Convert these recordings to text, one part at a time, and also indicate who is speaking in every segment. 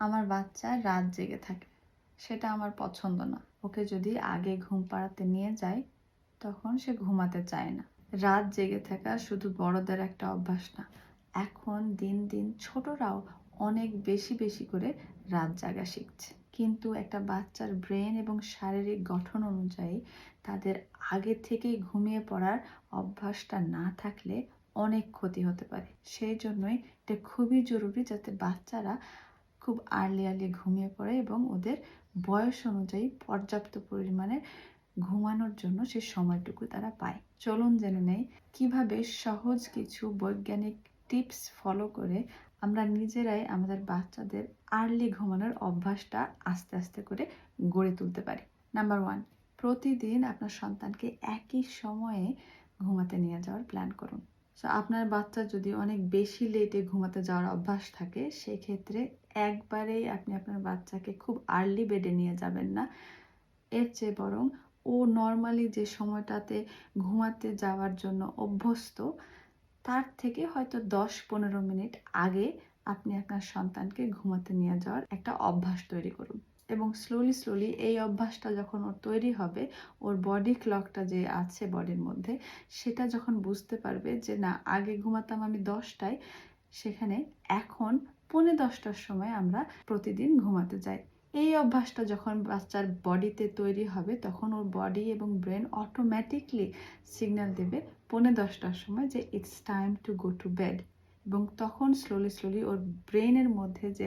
Speaker 1: আমার বাচ্চা রাত জেগে থাকে। সেটা আমার পছন্দ না। ওকে যদি আগে ঘুম পাড়াতে নিয়ে যাই তখন সে ঘুমাতে চায় না। রাত জেগে থাকা শুধু বড়দের একটা অভ্যাস না। এখন দিন দিন ছোটরাও অনেক বেশি বেশি করে রাত জাগা শিখছে। কিন্তু একটা বাচ্চার ব্রেন এবং শারীরিক গঠন অনুযায়ী তাদের আগে থেকেই ঘুমিয়ে পড়ার অভ্যাসটা না থাকলে অনেক ক্ষতি হতে পারে। সেই জন্যই এটা খুবই জরুরি যাতে বাচ্চারা খুব আর্লি আর্লি ঘুমিয়ে পড়ে এবং ওদের বয়স অনুযায়ী পর্যাপ্ত পরিমাণে ঘুমানোর জন্য সে সময়টুকু তারা পায়। চলুন জেনে নেই কীভাবে সহজ কিছু বৈজ্ঞানিক টিপস ফলো করে আমরা নিজেরাই আমাদের বাচ্চাদের আর্লি ঘুমানোর অভ্যাসটা আস্তে আস্তে করে গড়ে তুলতে পারি। নাম্বার ওয়ান প্রতিদিন আপনার সন্তানকে একই সময়ে ঘুমাতে নিয়ে যাওয়ার প্ল্যান করুন। আপনার বাচ্চা যদি অনেক বেশি লেটে ঘুমাতে যাওয়ার অভ্যাস থাকে, সেক্ষেত্রে একবারেই আপনি আপনার বাচ্চাকে খুব আর্লি বেডে নিয়ে যাবেন না। এর চেয়ে বরং ও নর্মালি যে সময়টাতে ঘুমাতে যাওয়ার জন্য অভ্যস্ত, তার থেকে হয়তো দশ পনেরো মিনিট আগে আপনি আপনার সন্তানকে ঘুমাতে নিয়ে যাওয়ার একটা অভ্যাস তৈরি করুন। এবং স্লোলি স্লোলি এই অভ্যাসটা যখন ওর তৈরি হবে, ওর বডি ক্লকটা যে আছে বডির মধ্যে, সেটা যখন বুঝতে পারবে যে না, আগে ঘুমাতাম আমি দশটায়, সেখানে এখন পৌনে দশটার সময় আমরা প্রতিদিন ঘুমাতে যাই। এই অভ্যাসটা যখন বাচ্চার বডিতে তৈরি হবে, তখন ওর বডি এবং ব্রেন অটোমেটিকলি সিগন্যাল দেবে পৌনে দশটার সময় যে it's time to go to bed এবং তখন স্লোলি স্লোলি ওর ব্রেনের মধ্যে যে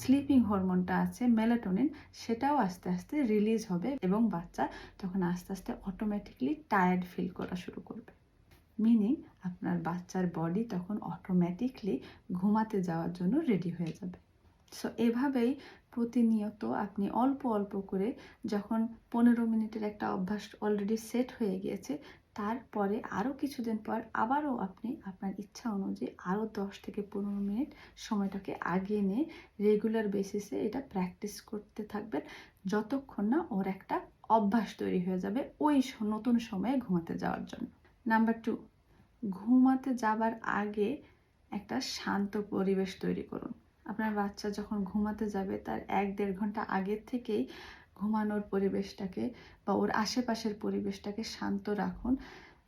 Speaker 1: স্লিপিং হরমোনটা আছে, মেলাটোনিন, সেটাও আস্তে আস্তে রিলিজ হবে এবং বাচ্চা তখন আস্তে আস্তে অটোমেটিকলি টায়ার্ড ফিল করা শুরু করবে। মিনিং আপনার বাচ্চার বডি তখন অটোমেটিকলি ঘুমাতে যাওয়ার জন্য রেডি হয়ে যাবে। সো এভাবেই প্রতিনিয়ত আপনি অল্প অল্প করে যখন পনেরো মিনিটের একটা অভ্যাস অলরেডি সেট হয়ে গিয়েছে তারপরে আরও কিছুদিন পর আবারও আপনি আপনার ইচ্ছা অনুযায়ী আরও দশ থেকে পনেরো মিনিট সময়টাকে আগিয়ে নিয়ে রেগুলার বেসিসে এটা প্র্যাকটিস করতে থাকবেন। যতক্ষণ না ওর একটা অভ্যাস তৈরি হয়ে যাবে ওই নতুন সময়ে ঘুমাতে যাওয়ার জন্য। নাম্বার টু ঘুমাতে যাবার আগে একটা শান্ত পরিবেশ তৈরি করুন। আপনার বাচ্চা যখন ঘুমাতে যাবে, তার এক দেড় ঘণ্টা আগের থেকেই ঘুমানোর পরিবেশটাকে বা ওর আশেপাশের পরিবেশটাকে শান্ত রাখুন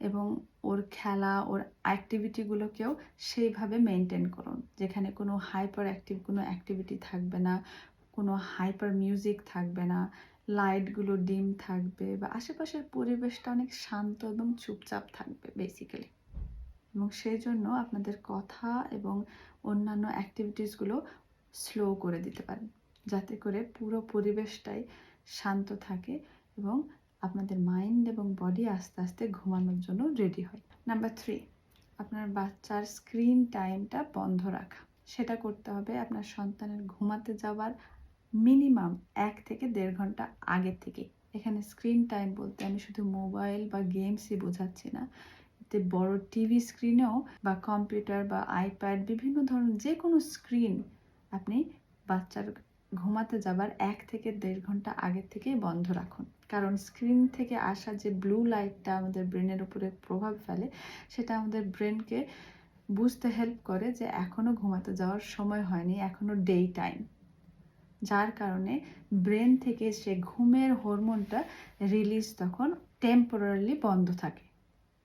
Speaker 1: এবং ওর খেলা, ওর অ্যাক্টিভিটিগুলোকেও সেইভাবে মেনটেন করুন। যেখানে কোনো হাইপার অ্যাক্টিভ কোনো অ্যাক্টিভিটি থাকবে না, কোনো হাইপার মিউজিক থাকবে না লাইটগুলো ডিম থাকবে বা আশেপাশের পরিবেশটা অনেক শান্ত এবং চুপচাপ থাকবে বেসিক্যালি এবং সেই জন্য আপনাদের কথা এবং অন্যান্য অ্যাক্টিভিটিসগুলো স্লো করে দিতে পারেন। যাতে করে পুরো পরিবেশটাই শান্ত থাকে এবং আপনাদের মাইন্ড এবং বডি আস্তে আস্তে ঘুমানোর জন্য রেডি হয়। নাম্বার থ্রি আপনার বাচ্চার স্ক্রিন টাইমটা বন্ধ রাখা। সেটা করতে হবে আপনার সন্তানের ঘুমাতে যাওয়ার মিনিমাম এক থেকে দেড় ঘণ্টা আগে থেকে। এখানে স্ক্রিন টাইম বলতে আমি শুধু মোবাইল বা গেমসই বোঝাচ্ছি না। এতে বড় টিভি স্ক্রিনেও বা কম্পিউটার বা আইপ্যাড বিভিন্ন ধরনের যে কোনো স্ক্রিন আপনি বাচ্চার ঘুমাতে যাবার এক থেকে দেড় ঘণ্টা আগের থেকেই বন্ধ রাখুন। কারণ স্ক্রিন থেকে আসা যে ব্লু লাইটটা আমাদের ব্রেনের উপরে প্রভাব ফেলে, সেটা আমাদের ব্রেনকে বুঝতে হেল্প করে যে এখনও ঘুমাতে যাওয়ার সময় হয়নি এখনও ডে টাইম যার কারণে ব্রেন থেকে সে ঘুমের হরমোনটা রিলিজ তখন টেম্পোরারি বন্ধ থাকে।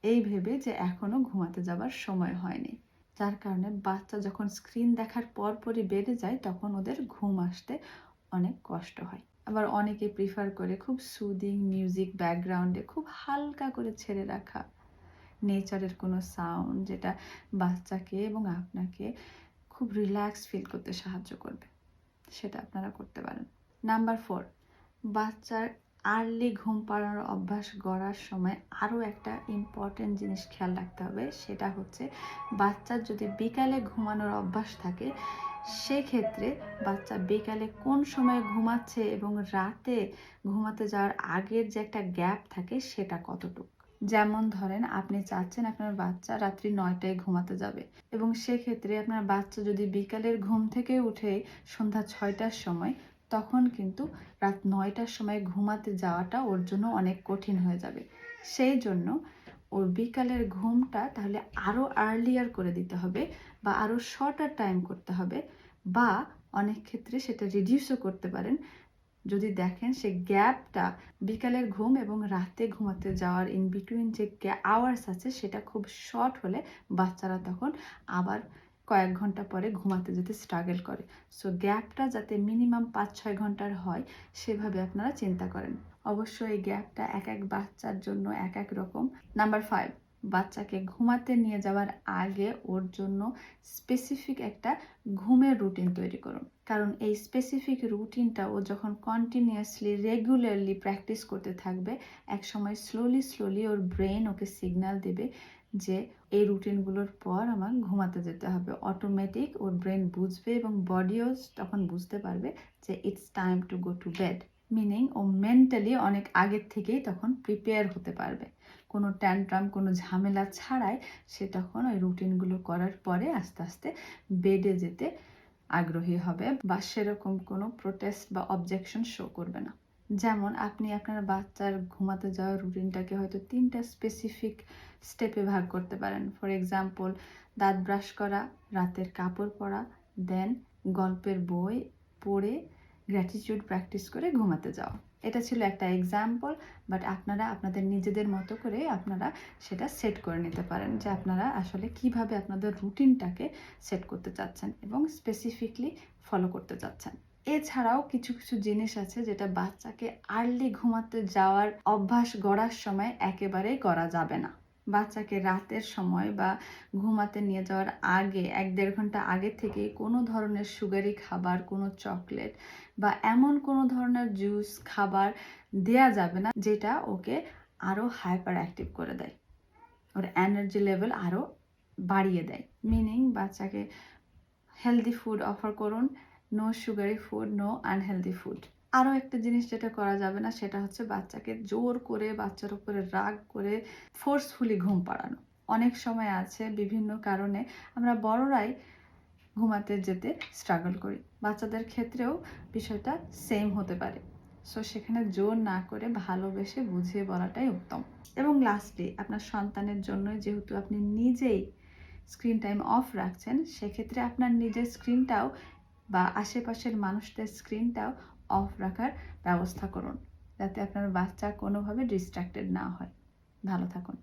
Speaker 1: এই ভেবে যে এখনও ঘুমাতে যাবার সময় হয়নি। যার কারণে বাচ্চা যখন স্ক্রিন দেখার পরপরই বেড়ে যায়, তখন ওদের ঘুম আসতে অনেক কষ্ট হয়। আবার অনেকে প্রিফার করে খুব সুদিং মিউজিক ব্যাকগ্রাউন্ডে খুব হালকা করে ছেড়ে রাখা। নেচারের কোনো সাউন্ড যেটা বাচ্চাকে এবং আপনাকে খুব রিল্যাক্স ফিল করতে সাহায্য করবে। সেটা আপনারা করতে পারেন। নাম্বার ফোর বাচ্চার আর্লি ঘুম পাড়ানোর অভ্যাস গড়ার সময় আরও একটা ইম্পর্টেন্ট জিনিস খেয়াল রাখতে হবে, সেটা হচ্ছে বাচ্চার যদি বিকালে ঘুমানোর অভ্যাস থাকে, সেক্ষেত্রে বাচ্চা বিকালে কোন সময় ঘুমাচ্ছে এবং রাতে ঘুমাতে যাওয়ার আগের যে একটা গ্যাপ থাকে সেটা কতটুকু? যেমন ধরেন, আপনি চাচ্ছেন আপনার বাচ্চা রাত্রি নয়টায় ঘুমাতে যাবে এবং সেক্ষেত্রে আপনার বাচ্চা যদি বিকালের ঘুম থেকে উঠে সন্ধ্যা ছয়টার সময় তখন কিন্তু রাত নয়টার সময় ঘুমাতে যাওয়াটা ওর জন্য অনেক কঠিন হয়ে যাবে। সেই জন্য ওর বিকালের ঘুমটা তাহলে আরও আর্লিয়ার করে দিতে হবে বা আরও শর্টার টাইম করতে হবে বা অনেক ক্ষেত্রে সেটা রিডিউসও করতে পারেন। যদি দেখেন সে গ্যাপটা বিকালের ঘুম এবং রাতে ঘুমাতে যাওয়ার ইন বিটুইন যে আওয়ার্স আছে সেটা খুব শর্ট হলে বাচ্চারা তখন আবার কয়েক ঘণ্টা পরে ঘুমাতে যেতে স্ট্রাগল করে। সো গ্যাপটা যাতে মিনিমাম পাঁচ ছয় ঘণ্টার হয়, সেভাবে আপনারা চিন্তা করেন। অবশ্য এই গ্যাপটা এক এক বাচ্চার জন্য এক এক রকম। নাম্বার ফাইভ বাচ্চাকে ঘুমাতে নিয়ে যাওয়ার আগে ওর জন্য স্পেসিফিক একটা ঘুমের রুটিন তৈরি করুন। কারণ এই স্পেসিফিক রুটিনটা ও যখন কন্টিনিউয়াসলি রেগুলারলি প্র্যাকটিস করতে থাকবে এক সময় স্লোলি স্লোলি ওর ব্রেন ওকে সিগন্যাল দেবে যে এই রুটিনগুলোর পর আমার ঘুমাতে যেতে হবে। অটোমেটিক ওর ব্রেন বুঝবে এবং বডিও তখন বুঝতে পারবে যে it's time to go to bed meaning O mentally অনেক আগের থেকেই তখন প্রিপেয়ার হতে পারবে। কোনো ট্যান্ট্রাম কোনো ঝামেলা ছাড়াই সে তখন ওই রুটিনগুলো করার পরে আস্তে আস্তে বেডে যেতে আগ্রহী হবে বা সেরকম কোনো প্রোটেস্ট বা অবজেকশন শো করবে না। যেমন আপনি আপনার বাচ্চার ঘুমাতে যাওয়ার রুটিনটাকে হয়তো তিনটা স্পেসিফিক স্টেপে ভাগ করতে পারেন। ফর এক্সাম্পল দাঁত ব্রাশ করা, রাতের কাপড় পরা দেন গল্পের বই পড়ে গ্র্যাটিটিউড প্র্যাকটিস করে ঘুমাতে যাওয়া এটা ছিল একটা এক্সাম্পল বাট আপনারা আপনাদের নিজেদের মতো করে আপনারা সেটা সেট করে নিতে পারেন যে আপনারা আসলে কীভাবে আপনাদের রুটিনটাকে সেট করতে চাচ্ছেন এবং স্পেসিফিকলি ফলো করতে চাচ্ছেন। এছাড়াও কিছু কিছু জিনিস আছে যেটা বাচ্চাকে আর্লি ঘুমাতে যাওয়ার অভ্যাস গড়ার সময় একেবারেই করা যাবে না। বাচ্চাকে রাতের সময় বা ঘুমাতে নিয়ে যাওয়ার আগে, এক দেড় ঘণ্টা আগে থেকে কোনো ধরনের সুগারি খাবার, কোনো চকলেট বা এমন কোনো ধরনের জুস খাবার দেয়া যাবে না যেটা ওকে আরও হাইপার অ্যাক্টিভ করে দেয়। ওর এনার্জি লেভেল আরও বাড়িয়ে দেয়। মিনিং বাচ্চাকে হেলদি ফুড অফার করুন no sugary food no unhealthy food আরও একটা জিনিস যেটা করা যাবে না, সেটা হচ্ছে বাচ্চাকে জোর করে, বাচ্চার উপরে রাগ করে ফোর্সফুলি ঘুম পাড়ানো। অনেক সময় আছে বিভিন্ন কারণে আমরা বড়রাই ঘুমাতে যেতে স্ট্রাগল করি। বাচ্চাদের ক্ষেত্রেও বিষয়টা সেম হতে পারে। সো সেখানে জোর না করে ভালোবেসে বুঝিয়ে বলাটাই উত্তম। এবং লাস্টলি আপনার সন্তানের জন্য যেহেতু আপনি নিজেই স্ক্রিন টাইম অফ রাখছেন, সেক্ষেত্রে আপনার নিজের স্ক্রিনটাও বা আশেপাশের মানুষদের স্ক্রিনটাও অফ রাখার ব্যবস্থা করুন, যাতে আপনার বাচ্চা কোনোভাবে ডিস্ট্র্যাক্টেড না হয়। ভালো থাকুন।